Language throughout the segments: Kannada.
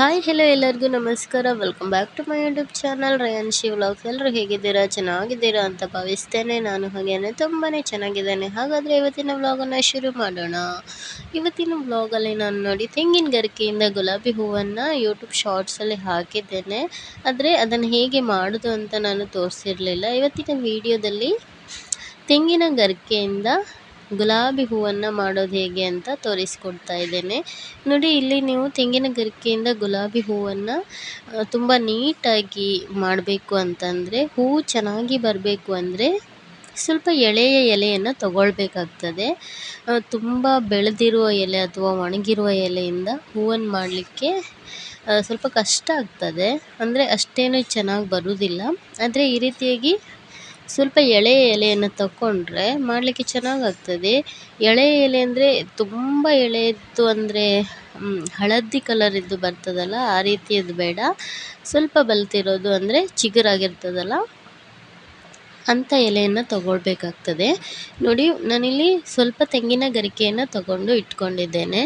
ಹಾಯ್ ಹಲೋ ಎಲ್ಲರಿಗೂ ನಮಸ್ಕಾರ. Welcome back to my YouTube channel Shiv vlogs ಎಲ್ಲರೂ ಹೇಗಿದ್ದೀರಾ? ಚೆನ್ನಾಗಿದ್ದೀರಾ ಅಂತ ಭಾವಿಸ್ತೇನೆ. ನಾನು ಹಾಗೇನೆ ತುಂಬಾ ಚೆನ್ನಾಗಿದ್ದೇನೆ. ಹಾಗಾದರೆ ಇವತ್ತಿನ ವ್ಲಾಗನ್ನು ಶುರು ಮಾಡೋಣ. ಇವತ್ತಿನ ವ್ಲಾಗಲ್ಲಿ ನಾನು ನೋಡಿ, ತೆಂಗಿನ ಗರಿಕೆಯಿಂದ ಗುಲಾಬಿ ಹೂವನ್ನು ಯೂಟ್ಯೂಬ್ ಶಾರ್ಟ್ಸಲ್ಲಿ ಹಾಕಿದ್ದೇನೆ. ಆದರೆ ಅದನ್ನು ಹೇಗೆ ಮಾಡೋದು ಅಂತ ನಾನು ತೋರಿಸಿರಲಿಲ್ಲ. ಇವತ್ತಿನ ವಿಡಿಯೋದಲ್ಲಿ ತೆಂಗಿನ ಗರಿಕೆಯಿಂದ ಗುಲಾಬಿ ಹೂವನ್ನು ಮಾಡೋದು ಹೇಗೆ ಅಂತ ತೋರಿಸ್ಕೊಡ್ತಾ ಇದ್ದೇನೆ. ನೋಡಿ, ಇಲ್ಲಿ ನೀವು ತೆಂಗಿನ ಗರಿಕೆಯಿಂದ ಗುಲಾಬಿ ಹೂವನ್ನು ತುಂಬ ನೀಟಾಗಿ ಮಾಡಬೇಕು ಅಂತಂದರೆ ಹೂವು ಚೆನ್ನಾಗಿ ಬರಬೇಕು ಅಂದರೆ ಸ್ವಲ್ಪ ಎಳೆಯ ಎಲೆಯನ್ನು ತಗೊಳ್ಬೇಕಾಗ್ತದೆ. ತುಂಬ ಬೆಳೆದಿರುವ ಎಲೆ ಅಥವಾ ಒಣಗಿರುವ ಎಲೆಯಿಂದ ಹೂವನ್ನು ಮಾಡಲಿಕ್ಕೆ ಸ್ವಲ್ಪ ಕಷ್ಟ ಆಗ್ತದೆ. ಅಂದರೆ ಅಷ್ಟೇನು ಚೆನ್ನಾಗಿ ಬರುವುದಿಲ್ಲ ಆದರೆ ಈ ರೀತಿಯಾಗಿ ಸ್ವಲ್ಪ ಎಳೆ ಎಲೆಯನ್ನು ತಕೊಂಡರೆ ಮಾಡಲಿಕ್ಕೆ ಚೆನ್ನಾಗಾಗ್ತದೆ. ಎಳೆ ಎಲೆ ಅಂದರೆ ತುಂಬ ಎಳೆಯದ್ದು ಅಂದರೆ ಹಳದಿ ಕಲರಿದ್ದು ಬರ್ತದಲ್ಲ, ಆ ರೀತಿಯದ್ದು ಬೇಡ. ಸ್ವಲ್ಪ ಬಲ್ತಿರೋದು ಅಂದರೆ ಚಿಗುರಾಗಿರ್ತದಲ್ಲ ಅಂಥ ಎಲೆಯನ್ನು ತಗೊಳ್ಬೇಕಾಗ್ತದೆ. ನೋಡಿ, ನಾನಿಲ್ಲಿ ಸ್ವಲ್ಪ ತೆಂಗಿನ ಗರಿಕೆಯನ್ನು ತಗೊಂಡು ಇಟ್ಕೊಂಡಿದ್ದೇನೆ.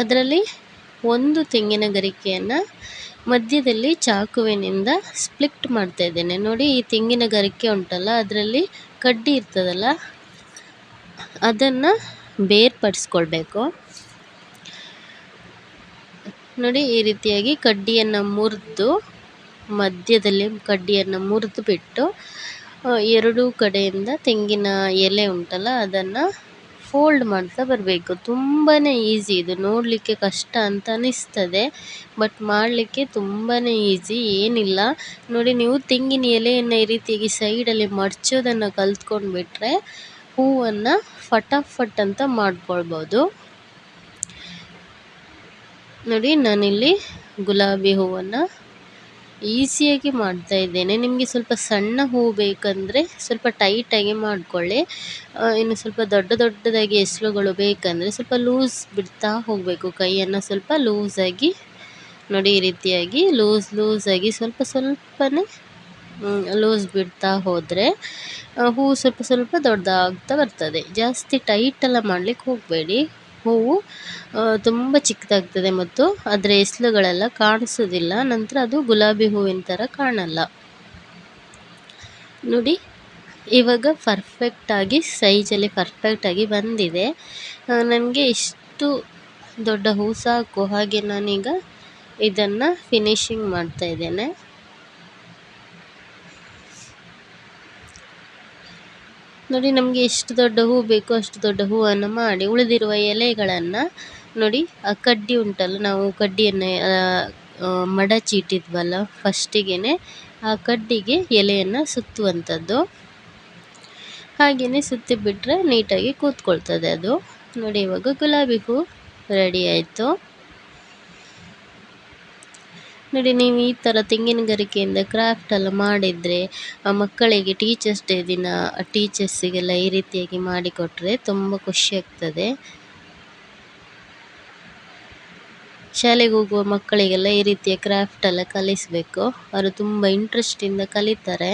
ಅದರಲ್ಲಿ ಒಂದು ತೆಂಗಿನ ಗರಿಕೆಯನ್ನು ಮಧ್ಯದಲ್ಲಿ ಚಾಕುವಿನಿಂದ ಸ್ಪ್ಲಿಟ್ ಮಾಡ್ತಾ ಇದ್ದೇನೆ. ನೋಡಿ, ಈ ತೆಂಗಿನ ಗರಿಕೆ ಉಂಟಲ್ಲ, ಅದರಲ್ಲಿ ಕಡ್ಡಿ ಇರ್ತದಲ್ಲ, ಅದನ್ನು ಬೇರ್ಪಡಿಸ್ಕೊಳ್ಬೇಕು. ನೋಡಿ, ಈ ರೀತಿಯಾಗಿ ಕಡ್ಡಿಯನ್ನು ಮುರಿದು, ಮಧ್ಯದಲ್ಲಿ ಕಡ್ಡಿಯನ್ನು ಮುರಿದು ಬಿಟ್ಟು ಎರಡೂ ಕಡೆಯಿಂದ ತೆಂಗಿನ ಎಲೆ ಉಂಟಲ್ಲ, ಅದನ್ನು ಫೋಲ್ಡ್ ಮಾಡ್ತಾ ಬರಬೇಕು. ತುಂಬಾ ಈಸಿ ಇದು. ನೋಡಲಿಕ್ಕೆ ಕಷ್ಟ ಅಂತ ಅನಿಸ್ತದೆ ಬಟ್ ಮಾಡಲಿಕ್ಕೆ ತುಂಬಾ ಈಸಿ ಏನಿಲ್ಲ. ನೋಡಿ, ನೀವು ತೆಂಗಿನ ಎಲೆಯನ್ನು ಈ ರೀತಿಯಾಗಿ ಸೈಡಲ್ಲಿ ಮಡ್ಚೋದನ್ನು ಕಲ್ತ್ಕೊಂಡ್ಬಿಟ್ರೆ ಹೂವನ್ನು ಫಟಾಫಟ್ ಅಂತ ಮಾಡ್ಕೊಳ್ಬೋದು. ನೋಡಿ, ನಾನಿಲ್ಲಿ ಗುಲಾಬಿ ಹೂವನ್ನು ಈಸಿಯಾಗಿ ಮಾಡ್ತಾ ಇದ್ದೇನೆ. ನಿಮಗೆ ಸ್ವಲ್ಪ ಸಣ್ಣ ಹೂವು ಬೇಕಂದರೆ ಸ್ವಲ್ಪ ಟೈಟಾಗಿ ಮಾಡಿಕೊಳ್ಳಿ. ಇನ್ನು ಸ್ವಲ್ಪ ದೊಡ್ಡ ದೊಡ್ಡದಾಗಿ ಎಸಳುಗಳು ಬೇಕಂದರೆ ಸ್ವಲ್ಪ ಲೂಸ್ ಬಿಡ್ತಾ ಹೋಗಬೇಕು. ಕೈಯನ್ನು ಸ್ವಲ್ಪ ಲೂಸಾಗಿ ನೋಡಿ ಈ ರೀತಿಯಾಗಿ ಲೂಸ್ ಲೂಸಾಗಿ ಸ್ವಲ್ಪ ಸ್ವಲ್ಪನೇ ಲೂಸ್ ಬಿಡ್ತಾ ಹೋದರೆ ಹೂವು ಸ್ವಲ್ಪ ಸ್ವಲ್ಪ ದೊಡ್ಡದಾಗ್ತಾ ಬರ್ತದೆ. ಜಾಸ್ತಿ ಟೈಟೆಲ್ಲ ಮಾಡ್ಲಿಕ್ಕೆ ಹೋಗಬೇಡಿ. ಹೂವು ತುಂಬ ಚಿಕ್ಕದಾಗ್ತದೆ ಮತ್ತು ಅದರ ಎಸಳುಗಳೆಲ್ಲ ಕಾಣಿಸೋದಿಲ್ಲ ನಂತರ ಅದು ಗುಲಾಬಿ ಹೂವಿನ ಥರ ಕಾಣಲ್ಲ. ನೋಡಿ, ಇವಾಗ ಪರ್ಫೆಕ್ಟಾಗಿ ಸೈಜಲ್ಲಿ ಪರ್ಫೆಕ್ಟಾಗಿ ಬಂದಿದೆ. ನನಗೆ ಇಷ್ಟು ದೊಡ್ಡ ಹೂ ಸಾಕು ಹಾಗೆ ನಾನೀಗ ಇದನ್ನು ಫಿನಿಶಿಂಗ್ ಮಾಡ್ತಾ ಇದ್ದೇನೆ. ನೋಡಿ, ನಮಗೆ ಎಷ್ಟು ದೊಡ್ಡ ಹೂ ಬೇಕೋ, ಅಷ್ಟು ದೊಡ್ಡ ಹೂವನ್ನು ಮಾಡಿ ಉಳಿದಿರುವ ಎಲೆಗಳನ್ನು ನೋಡಿ, ಆ ಕಡ್ಡಿ ಉಂಟಲ್ಲ, ನಾವು ಕಡ್ಡಿಯನ್ನು ಮಡಚಿ ಇಟ್ಟಿದ್ವಲ್ಲ ಫಸ್ಟಿಗೆ ಆ ಕಡ್ಡಿಗೆ ಎಲೆಯನ್ನು ಸುತ್ತುವಂಥದ್ದು. ಹಾಗೆಯೇ ಸುತ್ತಿ ಬಿಟ್ಟರೆ ನೀಟಾಗಿ ಕೂತ್ಕೊಳ್ತದೆ ಅದು. ನೋಡಿ, ಇವಾಗ ಗುಲಾಬಿ ಹೂ ರೆಡಿ ಆಯಿತು. ನೋಡಿ, ನೀವು ಈ ಥರ ತೆಂಗಿನ ಗರಿಕೆಯಿಂದ ಕ್ರಾಫ್ಟ್ ಎಲ್ಲ ಮಾಡಿದರೆ ಮಕ್ಕಳಿಗೆ ಟೀಚರ್ಸ್ ಡೇ ದಿನ ಟೀಚರ್ಸಿಗೆಲ್ಲ ಈ ರೀತಿಯಾಗಿ ಮಾಡಿಕೊಟ್ರೆ ತುಂಬ ಖುಷಿ ಆಗ್ತದೆ. ಶಾಲೆಗೆ ಹೋಗುವ ಮಕ್ಕಳಿಗೆಲ್ಲ ಈ ರೀತಿಯ ಕ್ರಾಫ್ಟ್ ಎಲ್ಲ ಕಲಿಸಬೇಕು. ಅವರು ತುಂಬ ಇಂಟ್ರೆಸ್ಟಿಂದ ಕಲಿತಾರೆ.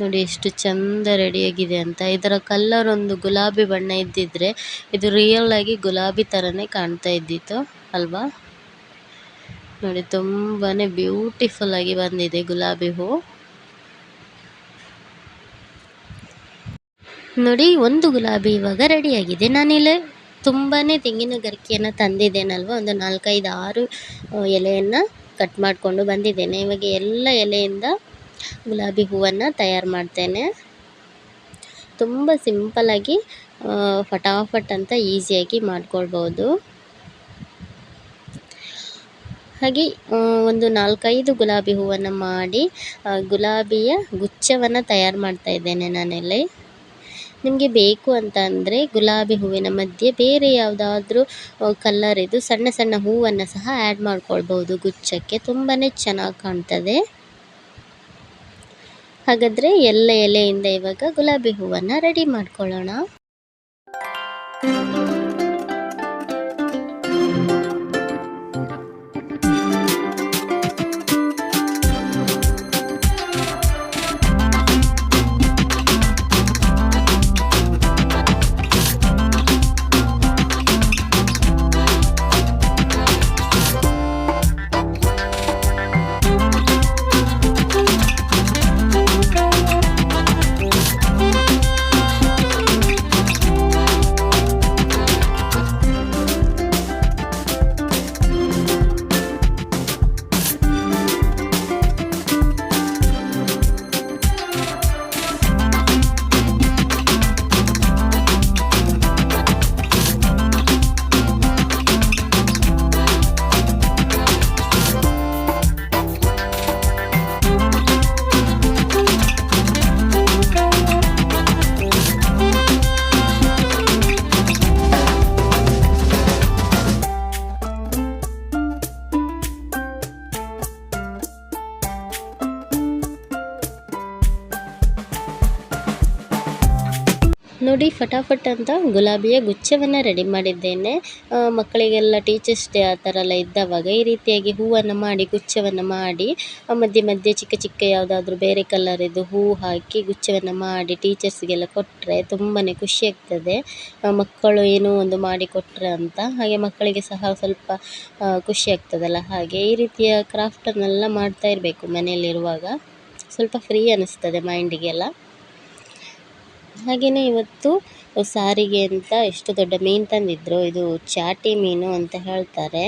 ನೋಡಿ, ಎಷ್ಟು ಚಂದ ರೆಡಿಯಾಗಿದೆ ಅಂತ. ಇದರ ಕಲರ್ ಒಂದು ಗುಲಾಬಿ ಬಣ್ಣ ಇದ್ದಿದ್ರೆ, ಇದು ರಿಯಲ್ ಆಗಿ ಗುಲಾಬಿ ಥರನೇ ಕಾಣ್ತಾ ಇದ್ದಿತ್ತು, ಅಲ್ವಾ? ನೋಡಿ ತುಂಬಾ ಬ್ಯೂಟಿಫುಲ್ ಆಗಿ ಬಂದಿದೆ ಗುಲಾಬಿ ಹೂ. ನೋಡಿ, ಒಂದು ಗುಲಾಬಿ ಇವಾಗ ರೆಡಿಯಾಗಿದೆ ನಾನಿಲ್ಲಿ ತುಂಬಾ ತೆಂಗಿನ ಗರಿಕೆಯನ್ನು ತಂದಿದ್ದೇನಲ್ವ? ಒಂದು ನಾಲ್ಕೈದು ಆರು ಎಲೆಯನ್ನು ಕಟ್ ಮಾಡಿಕೊಂಡು ಬಂದಿದ್ದೇನೆ. ಇವಾಗ ಎಲ್ಲ ಎಲೆಯಿಂದ ಗುಲಾಬಿ ಹೂವನ್ನು ತಯಾರು ಮಾಡ್ತೇನೆ. ತುಂಬ ಸಿಂಪಲ್ಲಾಗಿ ಫಟಾಫಟ್ ಅಂತ ಈಸಿಯಾಗಿ ಮಾಡ್ಕೊಳ್ಬೋದು. ಹಾಗೆ ಒಂದು ನಾಲ್ಕೈದು ಗುಲಾಬಿ ಹೂವನ್ನು ಮಾಡಿ ಗುಲಾಬಿಯ ಗುಚ್ಛವನ್ನು ತಯಾರು ಮಾಡ್ತಾ ಇದ್ದೇನೆ ನಾನಲ್ಲಿ. ನಿಮಗೆ ಬೇಕು ಅಂತ ಅಂದರೆ ಗುಲಾಬಿ ಹೂವಿನ ಮಧ್ಯೆ ಬೇರೆ ಯಾವುದಾದ್ರೂ ಕಲ್ಲರ್ ಇದು ಸಣ್ಣ ಸಣ್ಣ ಹೂವನ್ನು ಸಹ ಆ್ಯಡ್ ಮಾಡ್ಕೊಳ್ಬೋದು ಗುಚ್ಛಕ್ಕೆ. ತುಂಬಾ ಚೆನ್ನಾಗಿ ಕಾಣ್ತದೆ. ಹಾಗಾದರೆ ಎಲ್ಲ ಎಲೆಯಿಂದ ಇವಾಗ ಗುಲಾಬಿ ಹೂವನ್ನು ರೆಡಿ ಮಾಡ್ಕೊಳ್ಳೋಣ. ನೋಡಿ ಫಟಾಫಟ್ ಅಂತ ಗುಲಾಬಿಯ ಗುಚ್ಛವನ್ನು ರೆಡಿ ಮಾಡಿದ್ದೇನೆ. ಮಕ್ಕಳಿಗೆಲ್ಲ ಟೀಚರ್ಸ್ ಡೇ ಆ ಥರ ಎಲ್ಲ ಇದ್ದವಾಗ ಈ ರೀತಿಯಾಗಿ ಹೂವನ್ನು ಮಾಡಿ, ಗುಚ್ಛವನ್ನು ಮಾಡಿ ಮಧ್ಯೆ ಮಧ್ಯೆ ಚಿಕ್ಕ ಚಿಕ್ಕ ಯಾವುದಾದ್ರೂ ಬೇರೆ ಕಲರಿದ್ದು ಹೂ ಹಾಕಿ ಗುಚ್ಛವನ್ನು ಮಾಡಿ ಟೀಚರ್ಸ್ಗೆಲ್ಲ ಕೊಟ್ಟರೆ ತುಂಬಾ ಖುಷಿ ಆಗ್ತದೆ. ಮಕ್ಕಳು ಏನೋ ಒಂದು ಮಾಡಿ ಕೊಟ್ಟರೆ ಅಂತ, ಹಾಗೆ ಮಕ್ಕಳಿಗೆ ಸಹ ಸ್ವಲ್ಪ ಖುಷಿ ಆಗ್ತದಲ್ಲ. ಹಾಗೆ ಈ ರೀತಿಯ ಕ್ರಾಫ್ಟನ್ನೆಲ್ಲ ಮಾಡ್ತಾ ಇರಬೇಕು ಮನೆಯಲ್ಲಿರುವಾಗ. ಸ್ವಲ್ಪ ಫ್ರೀ ಅನ್ನಿಸ್ತದೆ ಮೈಂಡಿಗೆಲ್ಲ ಹಾಗೆಯೇ ಇವತ್ತು ಸಾರಿಗೆ ಅಂತ ಎಷ್ಟು ದೊಡ್ಡ ಮೀನು ತಂದಿದ್ದರು ಇದು ಚಾಟಿ ಮೀನು ಅಂತ ಹೇಳ್ತಾರೆ.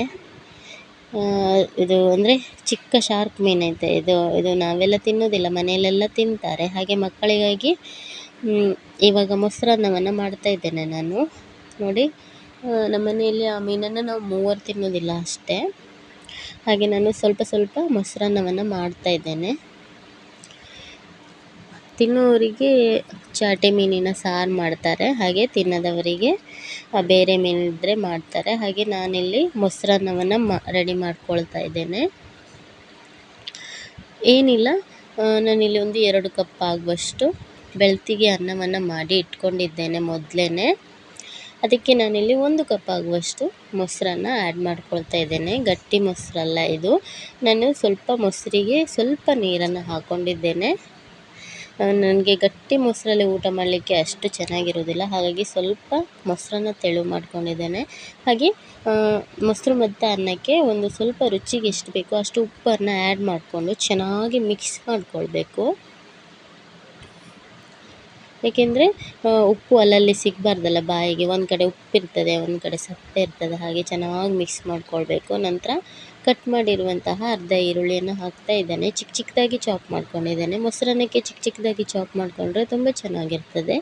ಇದು ಅಂದರೆ ಚಿಕ್ಕ ಶಾರ್ಕ್ ಮೀನೈತೆ ಇದು ಇದು ನಾವೆಲ್ಲ ತಿನ್ನೋದಿಲ್ಲ, ಮನೆಯಲ್ಲೆಲ್ಲ ತಿಂತಾರೆ. ಹಾಗೆ ಮಕ್ಕಳಿಗಾಗಿ ಇವಾಗ ಮೊಸರನ್ನವನ್ನು ಮಾಡ್ತಾ ಇದ್ದೇನೆ ನಾನು. ನೋಡಿ ನಮ್ಮ ಮನೆಯಲ್ಲಿ ಆ ಮೀನನ್ನು ನಾವು ಮೂವರು ತಿನ್ನೋದಿಲ್ಲ ಅಷ್ಟೇ. ಹಾಗೆ ನಾನು ಸ್ವಲ್ಪ ಸ್ವಲ್ಪ ಮೊಸರನ್ನವನ್ನು ಮಾಡ್ತಾ ಇದ್ದೇನೆ. ತಿನ್ನುವವರಿಗೆ ಚಾಟೆ ಮೀನಿನ ಸಾರು ಮಾಡ್ತಾರೆ, ಹಾಗೆ ತಿನ್ನದವರಿಗೆ ಬೇರೆ ಮೀನಿದ್ದರೆ ಮಾಡ್ತಾರೆ. ಹಾಗೆ ನಾನಿಲ್ಲಿ ಮೊಸರನ್ನವನ್ನು ಮಾ, ರೆಡಿ ಮಾಡ್ಕೊಳ್ತಾ ಇದ್ದೇನೆ. ಏನಿಲ್ಲ ನಾನಿಲ್ಲಿ ಒಂದು ಎರಡು ಕಪ್ ಆಗುವಷ್ಟು ಬೆಳ್ತಿಗೆ ಅನ್ನವನ್ನು ಮಾಡಿ ಇಟ್ಕೊಂಡಿದ್ದೇನೆ ಮೊದಲೇ ಅದಕ್ಕೆ ನಾನಿಲ್ಲಿ ಒಂದು ಕಪ್ ಆಗುವಷ್ಟು ಮೊಸರನ್ನ ಆ್ಯಡ್ ಮಾಡ್ಕೊಳ್ತಾ ಇದ್ದೇನೆ. ಗಟ್ಟಿ ಮೊಸರಲ್ಲ ಇದು. ನಾನು ಸ್ವಲ್ಪ ಮೊಸರಿಗೆ ಸ್ವಲ್ಪ ನೀರನ್ನು ಹಾಕ್ಕೊಂಡಿದ್ದೇನೆ ನನಗೆ ಗಟ್ಟಿ ಮೊಸರಲ್ಲಿ ಊಟ ಮಾಡಲಿಕ್ಕೆ ಅಷ್ಟು ಚೆನ್ನಾಗಿರೋದಿಲ್ಲ ಹಾಗಾಗಿ ಸ್ವಲ್ಪ ಮೊಸರನ್ನ ತೆಳು ಮಾಡ್ಕೊಂಡಿದ್ದೇನೆ. ಹಾಗೆ ಮೊಸರು ಮತ್ತು ಅನ್ನಕ್ಕೆ ಒಂದು ಸ್ವಲ್ಪ ರುಚಿಗೆ ಎಷ್ಟು ಬೇಕೋ ಅಷ್ಟು ಉಪ್ಪನ್ನು ಆ್ಯಡ್ ಮಾಡಿಕೊಂಡು ಚೆನ್ನಾಗಿ ಮಿಕ್ಸ್ ಮಾಡಿಕೊಳ್ಬೇಕು. ಏಕೆಂದರೆ ಉಪ್ಪು ಅಲ್ಲಲ್ಲಿ ಸಿಗಬಾರ್ದಲ್ಲ, ಬಾಯಿಗೆ. ಒಂದು ಕಡೆ ಉಪ್ಪಿರ್ತದೆ ಒಂದು ಕಡೆ ಸಪ್ಪೆ ಇರ್ತದೆ, ಹಾಗೆ ಚೆನ್ನಾಗಿ ಮಿಕ್ಸ್ ಮಾಡಿಕೊಳ್ಬೇಕು. ನಂತರ ಕಟ್ ಮಾಡಿರುವಂತಹ ಅರ್ಧ ಈರುಳ್ಳಿಯನ್ನು ಹಾಕ್ತಾ ಇದ್ದೇನೆ. ಚಿಕ್ಕ ಚಿಕ್ಕದಾಗಿ ಚಾಪ್ ಮಾಡ್ಕೊಂಡಿದ್ದೇನೆ. ಮೊಸರನ್ನಕ್ಕೆ ಚಿಕ್ಕ ಚಿಕ್ಕದಾಗಿ ಚಾಪ್ ಮಾಡಿಕೊಂಡ್ರೆ ತುಂಬ ಚೆನ್ನಾಗಿರ್ತದೆ.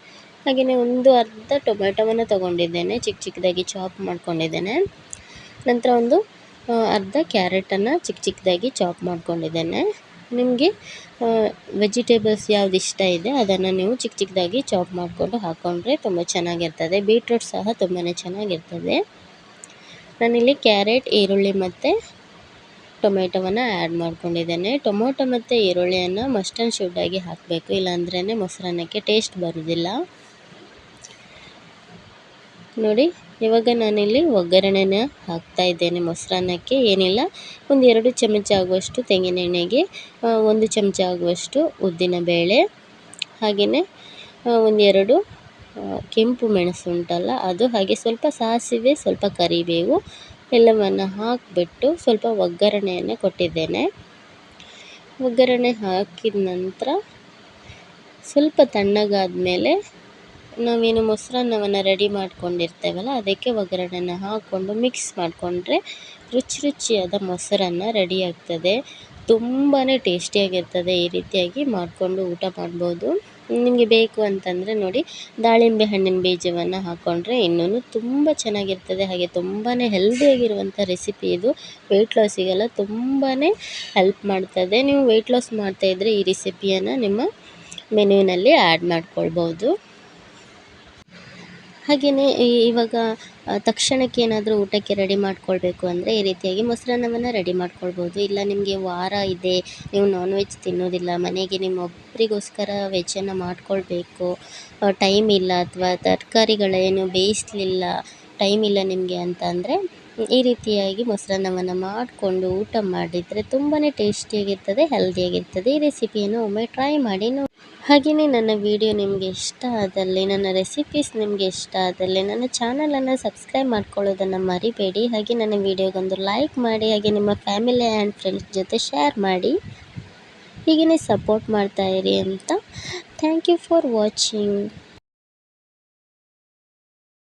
ಹಾಗೆಯೇ ಒಂದು ಅರ್ಧ ಟೊಮೆಟೊವನ್ನು ತೊಗೊಂಡಿದ್ದೇನೆ. ಚಿಕ್ಕ ಚಿಕ್ಕದಾಗಿ ಚಾಪ್ ಮಾಡ್ಕೊಂಡಿದ್ದೇನೆ. ನಂತರ ಒಂದು ಅರ್ಧ ಕ್ಯಾರೆಟನ್ನು ಚಿಕ್ಕ ಚಿಕ್ಕದಾಗಿ ಚಾಪ್ ಮಾಡ್ಕೊಂಡಿದ್ದೇನೆ. ನಿಮಗೆ ವೆಜಿಟೇಬಲ್ಸ್ ಯಾವ್ದು ಇಷ್ಟ ಇದೆ, ಅದನ್ನು ನೀವು ಚಿಕ್ಕ ಚಿಕ್ಕದಾಗಿ ಚಾಪ್ ಮಾಡಿಕೊಂಡು ಹಾಕ್ಕೊಂಡ್ರೆ ತುಂಬ ಚೆನ್ನಾಗಿರ್ತದೆ. ಬೀಟ್ರೂಟ್ ಸಹ ತುಂಬಾ ಚೆನ್ನಾಗಿರ್ತದೆ. ನಾನಿಲ್ಲಿ ಕ್ಯಾರೆಟ್ ಈರುಳ್ಳಿ ಮತ್ತು ಟೊಮೆಟೊವನ್ನು ಆ್ಯಡ್ ಮಾಡ್ಕೊಂಡಿದ್ದೇನೆ. ಟೊಮೊಟೊ ಮತ್ತು ಈರುಳ್ಳಿಯನ್ನು ಮಸ್ಟ್ ಆ್ಯಂಡ್ ಶುಡ್ಡಾಗಿ ಹಾಕಬೇಕು ಇಲ್ಲಾಂದ್ರೇ ಮೊಸರನ್ನಕ್ಕೆ ಟೇಸ್ಟ್ ಬರೋದಿಲ್ಲ. ನೋಡಿ ಇವಾಗ ನಾನಿಲ್ಲಿ ಒಗ್ಗರಣೆನ ಹಾಕ್ತಾ ಇದ್ದೇನೆ ಮೊಸರನ್ನಕ್ಕೆ, ಏನಿಲ್ಲ. ಒಂದು ಎರಡು ಚಮಚ ಆಗುವಷ್ಟು ತೆಂಗಿನ ಎಣ್ಣೆಗೆ ಒಂದು ಚಮಚ ಆಗುವಷ್ಟು ಉದ್ದಿನ ಬೇಳೆ, ಹಾಗೆಯೇ ಒಂದೆರಡು ಕೆಂಪು ಮೆಣಸು ಉಂಟಲ್ಲ, ಅದು ಹಾಗೆ ಸ್ವಲ್ಪ ಸಾಸಿವೆ, ಸ್ವಲ್ಪ ಕರಿಬೇವು ಎಲ್ಲವನ್ನು ಹಾಕಿಬಿಟ್ಟು ಸ್ವಲ್ಪ ಒಗ್ಗರಣೆಯನ್ನು ಕೊಟ್ಟಿದ್ದೇನೆ. ಒಗ್ಗರಣೆ ಹಾಕಿದ ನಂತರ ಸ್ವಲ್ಪ ತಣ್ಣಗಾದ ಮೇಲೆ ನಾವೇನು ಮೊಸರನ್ನವನ್ನು ರೆಡಿ ಮಾಡ್ಕೊಂಡಿರ್ತೇವಲ್ಲ, ಅದಕ್ಕೆ ಒಗ್ಗರಣೆನ ಹಾಕ್ಕೊಂಡು ಮಿಕ್ಸ್ ಮಾಡಿಕೊಂಡ್ರೆ ರುಚಿ ರುಚಿಯಾದ ಮೊಸರನ್ನ ರೆಡಿ ಆಗ್ತದೆ. ತುಂಬಾ ಟೇಸ್ಟಿಯಾಗಿರ್ತದೆ ಈ ರೀತಿಯಾಗಿ ಮಾಡಿಕೊಂಡು ಊಟ ಮಾಡ್ಬೋದು. ನಿಮಗೆ ಬೇಕು ಅಂತಂದರೆ ನೋಡಿ, ದಾಳಿಂಬೆ ಹಣ್ಣಿನ ಬೀಜವನ್ನು ಹಾಕ್ಕೊಂಡ್ರೆ ಇನ್ನೂ ತುಂಬ ಚೆನ್ನಾಗಿರ್ತದೆ. ಹಾಗೆ ತುಂಬಾ ಹೆಲ್ದಿಯಾಗಿರುವಂಥ ರೆಸಿಪಿ ಇದು. ವೆಯ್ಟ್ ಲಾಸಿಗೆಲ್ಲ ತುಂಬಾ ಹೆಲ್ಪ್ ಮಾಡ್ತದೆ. ನೀವು ವೆಯ್ಟ್ ಲಾಸ್ ಮಾಡ್ತಾಯಿದ್ರೆ ಈ ರೆಸಿಪಿಯನ್ನು ನಿಮ್ಮ ಮೆನುವಿನಲ್ಲಿ ಆ್ಯಡ್ ಮಾಡ್ಕೊಳ್ಬೋದು. ಹಾಗೆಯೇ ಇವಾಗ ತಕ್ಷಣಕ್ಕೆ ಏನಾದರೂ ಊಟಕ್ಕೆ ರೆಡಿ ಮಾಡ್ಕೊಳ್ಬೇಕು ಅಂದರೆ ಈ ರೀತಿಯಾಗಿ ಮೊಸರನ್ನವನ್ನು ರೆಡಿ ಮಾಡ್ಕೊಳ್ಬೋದು. ಇಲ್ಲ ನಿಮಗೆ ವಾರ ಇದೆ, ನೀವು ನಾನ್ ವೆಜ್ ತಿನ್ನೋದಿಲ್ಲ, ಮನೆಗೆ ನಿಮ್ಮ ಒಬ್ಬರಿಗೋಸ್ಕರ ವೆಜ್ಜನ್ನು ಮಾಡ್ಕೊಳ್ಬೇಕು. ಟೈಮ್ ಇಲ್ಲ ಅಥವಾ ತರಕಾರಿಗಳೇನು ಬೇಯಿಸಲಿಲ್ಲ ಟೈಮ್ ಇಲ್ಲ ನಿಮಗೆ ಅಂತ ಅಂದರೆ ಈ ರೀತಿಯಾಗಿ ಮೊಸರನ್ನವನ್ನು ಮಾಡಿಕೊಂಡು ಊಟ ಮಾಡಿದರೆ ತುಂಬಾ ಟೇಸ್ಟಿಯಾಗಿರ್ತದೆ ಹೆಲ್ದಿಯಾಗಿರ್ತದೆ ಈ ರೆಸಿಪಿಯನ್ನು ಒಮ್ಮೆ ಟ್ರೈ ಮಾಡಿ ಹಾಗೆಯೇ ನನ್ನ ವಿಡಿಯೋ ನಿಮಗೆ ಇಷ್ಟ ಆದಲ್ಲಿ, ನನ್ನ ರೆಸಿಪೀಸ್ ನಿಮಗೆ ಇಷ್ಟ ಆದಲ್ಲಿ, ನನ್ನ ಚಾನಲನ್ನು ಸಬ್ಸ್ಕ್ರೈಬ್ ಮಾಡ್ಕೊಳ್ಳೋದನ್ನು ಮರಿಬೇಡಿ. ಹಾಗೆ ನನ್ನ ವಿಡಿಯೋಗೊಂದು ಲೈಕ್ ಮಾಡಿ, ಹಾಗೆ ನಿಮ್ಮ ಫ್ಯಾಮಿಲಿ ಆ್ಯಂಡ್ ಫ್ರೆಂಡ್ಸ್ ಜೊತೆ ಶೇರ್ ಮಾಡಿ. ಹೀಗೆಯೇ ಸಪೋರ್ಟ್ ಮಾಡ್ತಾಯಿರಿ ಅಂತ. Thank you for watching